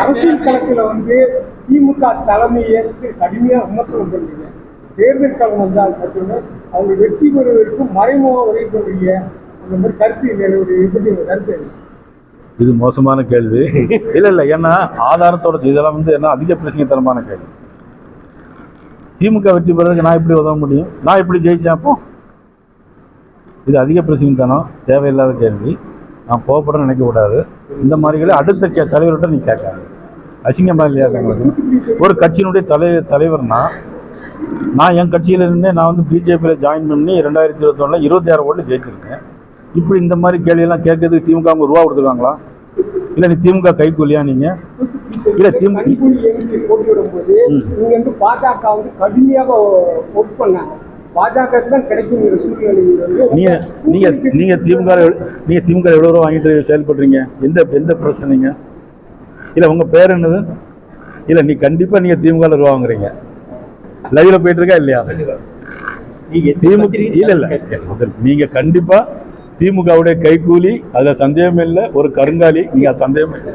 அரசியல் களத்துல வந்து திமுக தலைமையை கடுமையா விமர்சனம் பண்றீங்க தேர்தல் களம் வந்தால் மட்டுமே அவங்க வெற்றி பெறுவதற்கு மறைமுக உதவி அந்த மாதிரி கருத்து என்னுடைய எப்படி கருத்து இது மோசமான கேள்வி. இல்ல இல்ல ஏன்னா ஆதாரத்தோட இதெல்லாம் வந்து என்ன அதிக பிரச்சனைத்தனமான கேள்வி. திமுக வெற்றி பெறதுக்கு நான் எப்படி உதவ முடியும்? நான் எப்படி ஜெயிச்சேன் அப்போ? இது அதிக பிரச்சனைத்தனம் தேவையில்லாத கேள்வி. நான் கோவப்பட நினைக்க கூடாது இந்த மாதிரிகளை அடுத்த கே தலைவர்கிட்ட நீ கேட்காது. அசிங்கமா இல்லையா இது உங்களுக்கு ஒரு கட்சியினுடைய தலை தலைவர்னா நான் என் கட்சியில இருந்தே நான் வந்து பிஜேபியில் ஜாயின் பண்ணி ரெண்டாயிரத்தி இருபத்தொன்னில் இருபத்தி ஆறு ஓட்டு ஜெயிச்சிருக்கேன். இப்படி இந்த மாதிரி கேள்வியெல்லாம் கேட்கறதுக்கு திமுக அவங்க ரூபா கொடுத்துருக்காங்களா இல்லை நீ திமுக கைக்கூலியா நீங்கள் இல்ல, திமுக- போட்டியிடும் போது பாஜக கடுமையாக ஒர்க் பண்ணாங்க. நீங்க நீங்க நீங்க திமுக நீங்க திமுக ல எவ்வளவு ரூபா வாங்கிட்டு செயல்படுறீங்க? எந்த எந்த பிரச்சனைங்க? இல்ல உங்க பேர் என்னது? இல்ல நீ கண்டிப்பா நீங்க திமுக ரூபா வாங்குறீங்க லைவ்ல போயிட்டு இருக்கா இல்லையா? திமுக இல்ல இல்ல. முதல் நீங்க கண்டிப்பா திமுகவுடைய கைக்கூலி அதுல சந்தேகம் இல்லை. ஒரு கருங்காலி நீங்க அது சந்தேகம் இல்லை.